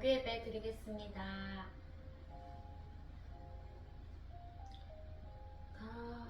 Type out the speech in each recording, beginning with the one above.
공개 예배 드리겠습니다. 가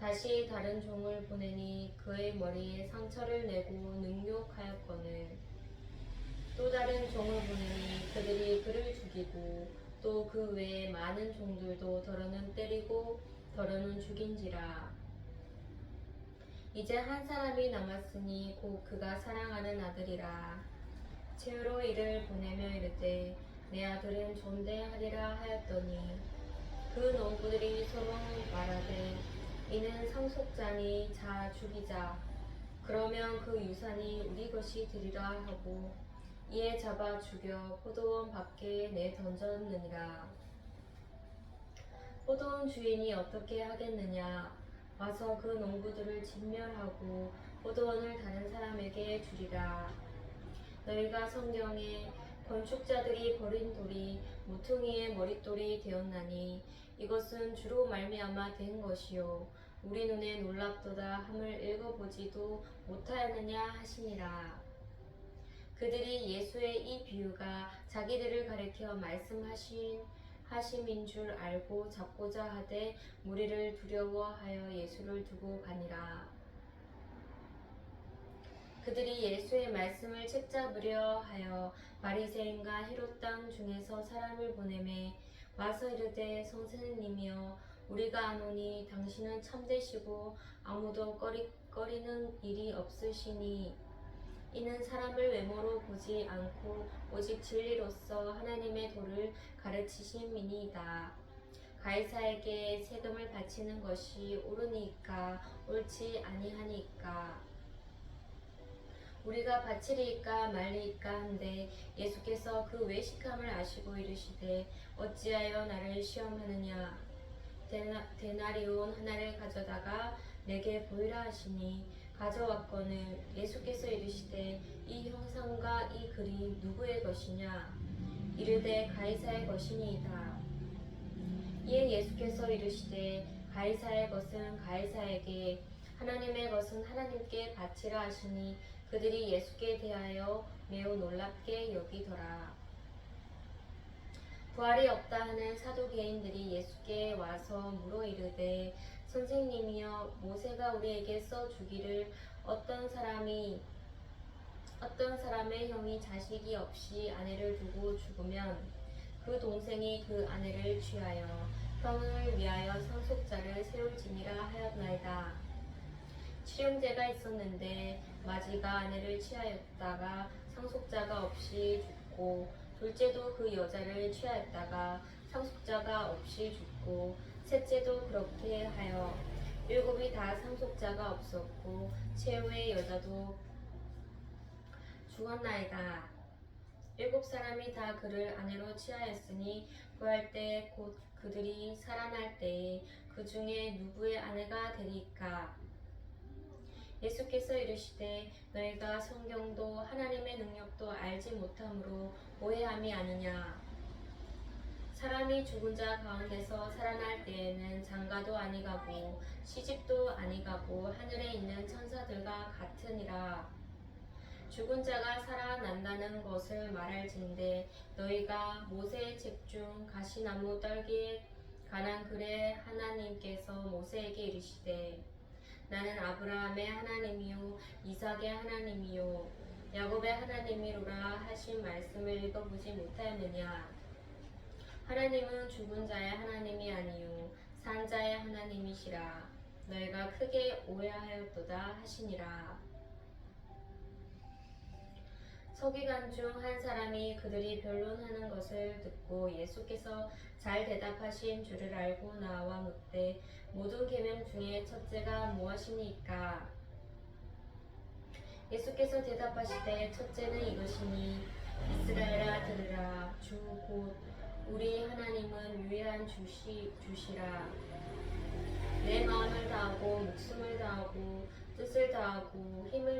다시 다른 종을 보내니 그의 머리에 상처를 내고 능욕하였거늘. 또 다른 종을 보내니 그들이 그를 죽이고 또 그 외에 많은 종들도 더러는 때리고 더러는 죽인지라. 이제 한 사람이 남았으니 곧 그가 사랑하는 아들이라. 채우러 이를 보내며 이르되 내 아들은 존대하리라 하였더니 그 농부들이 서로 말하되 이는 상속자니 자 죽이자. 그러면 그 유산이 우리 것이 되리라 하고 이에 잡아 죽여 포도원 밖에 내 던졌느니라. 포도원 주인이 어떻게 하겠느냐? 와서 그 농부들을 진멸하고 포도원을 다른 사람에게 주리라. 너희가 성경에 건축자들이 버린 돌이 모퉁이의 머릿돌이 되었나니 이것은 주로 말미암아 된 것이요 우리 눈에 놀랍도다 함을 읽어보지도 못하였느냐 하시니라. 그들이 예수의 이 비유가 자기들을 가리켜 말씀하신 하심인 줄 알고 잡고자 하되 무리를 두려워하여 예수를 두고 가니라. 그들이 예수의 말씀을 책잡으려 하여 바리새인과 헤롯 땅 중에서 사람을 보내매 와서 이르되 선생님이여 우리가 아노니 당신은 참되시고 아무도 꺼리, 꺼리는 일이 없으시니 이는 사람을 외모로 보지 않고 오직 진리로서 하나님의 도를 가르치심이니이다. 가이사에게 세금을 바치는 것이 옳으니까 옳지 아니하니까 우리가 바치리이까 말리이까 한데 예수께서 그 외식함을 아시고 이르시되 어찌하여 나를 시험하느냐 데나, 데나 리온 하나를 가져다가 내게 보이라 하시니 가져왔거늘 예수께서 이르시되 이 형상과 이 글이 누구의 것이냐 이르되 가이사의 것이니이다 이에 예수께서 이르시되 가이사의 것은 가이사에게 하나님의 것은 하나님께 바치라 하시니 그들이 예수께 대하여 매우 놀랍게 여기더라. 부활이 없다 하는 사두개인들이 예수께 와서 물어 이르되 선생님이여 모세가 우리에게 써 주기를 어떤 사람이 어떤 사람의 형이 자식이 없이 아내를 두고 죽으면 그 동생이 그 아내를 취하여 형을 위하여 상속자를 세울지니라 하였나이다. 칠형제가 있었는데 마지가 아내를 취하였다가 상속자가 없이 죽고 둘째도 그 여자를 취하였다가 상속자가 없이 죽고 셋째도 그렇게 하여 일곱이 다 상속자가 없었고 최후의 여자도 죽었나이다. 일곱 사람이 다 그를 아내로 취하였으니 구할 때 곧 그들이 살아날 때에 그 중에 누구의 아내가 되리까? 예수께서 이르시되 너희가 성경도 하나님의 능력도 알지 못함으로 오해함이 아니냐? 사람이 죽은 자 가운데서 살아날 때에는 장가도 아니가고 시집도 아니가고 하늘에 있는 천사들과 같으니라. 죽은 자가 살아난다는 것을 말할진대 너희가 모세의 책중 가시나무 떨기에 관한 글에 하나님께서 모세에게 이르시되 나는 아브라함의 하나님이요 이삭의 하나님이요 야곱의 하나님이로라 하신 말씀을 읽어보지 못하였느냐? 하나님은 죽은 자의 하나님이 아니요 산 자의 하나님이시라. 너희가 크게 오해하였도다 하시니라 서기관 중 한 사람이 그들이 변론하는 것을 듣고 예수께서 잘 대답하신 줄을 알고 나와 묻되 모든 계명 중에 첫째가 무엇이니까? 예수께서 대답하시되 첫째는 이것이니 이스라엘아 들으라 주 곧 우리 하나님은 유일한 주시 주시라 내 마음을 다하고 목숨을 다하고 뜻을 다하고 힘을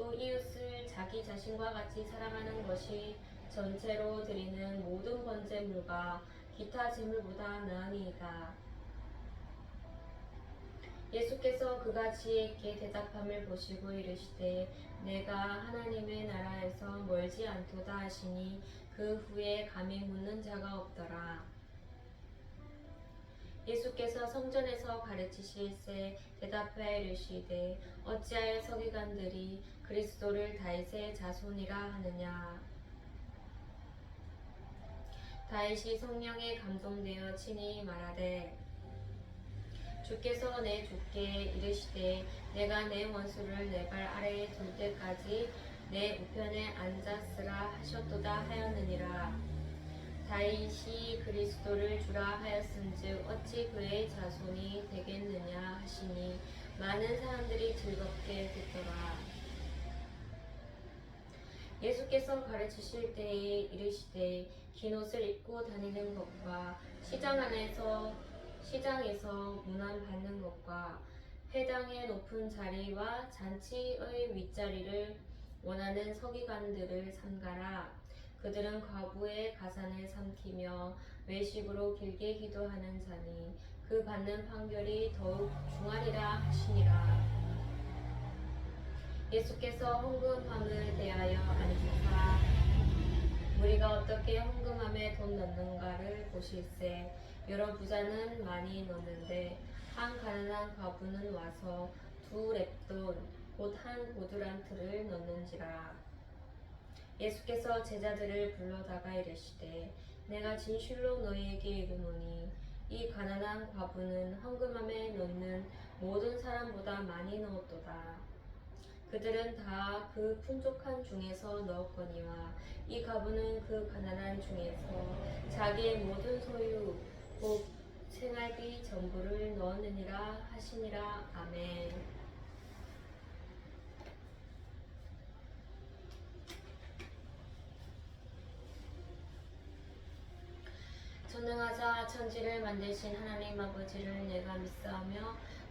또 이웃을 자기 자신과 같이 사랑하는 것이 전체로 드리는 모든 번제물과 기타 제물보다 나으니이다. 예수께서 그가 지혜있게 대답함을 보시고 이르시되 내가 하나님의 나라에서 멀지 않도다 하시니 그 후에 감히 묻는 자가 없더라. 예수께서 성전에서 가르치실세 대답하여 이르시되 어찌하여 서기관들이 그리스도를 다윗의 자손이라 하느냐 다윗이 성령에 감동되어 친히 말하되 주께서 내 주께 이르시되 내가 내 원수를 내 발 아래에 둘 때까지 내 우편에 앉았으라 하셨도다 하였느니라 다윗이 그리스도를 주라 하였은즉 어찌 그의 자손이 되겠느냐 하시니 많은 사람들이 즐겁게 듣더라. 예수께서 가르치실 때에 이르시되 긴 옷을 입고 다니는 것과 시장 안에서 시장에서 문안 받는 것과 회당의 높은 자리와 잔치의 윗자리를 원하는 서기관들을 삼가라. 그들은 과부의 가산을 삼키며 외식으로 길게 기도하는 자니 그 받는 판결이 더욱 중하리라 하시니라. 예수께서 헌금함을 대하여 안기사 우리가 어떻게 헌금함에 돈 넣는가를 보실세. 여러 부자는 많이 넣는데 한 가난한 과부는 와서 두 랩돈 곧한 보드란트를 넣는지라. 예수께서 제자들을 불러다가 이르시되 내가 진실로 너희에게 이르노니 이 가난한 과부는 헌금함에 넣는 모든 사람보다 많이 넣었도다 그들은 다 그 풍족한 중에서 넣었거니와 이 가부는 그 가난한 중에서 자기의 모든 소유 곧 생활비 전부를 넣었느니라 하시니라 아멘. 전능하사 천지를 만드신 하나님 아버지를 내가 믿사오며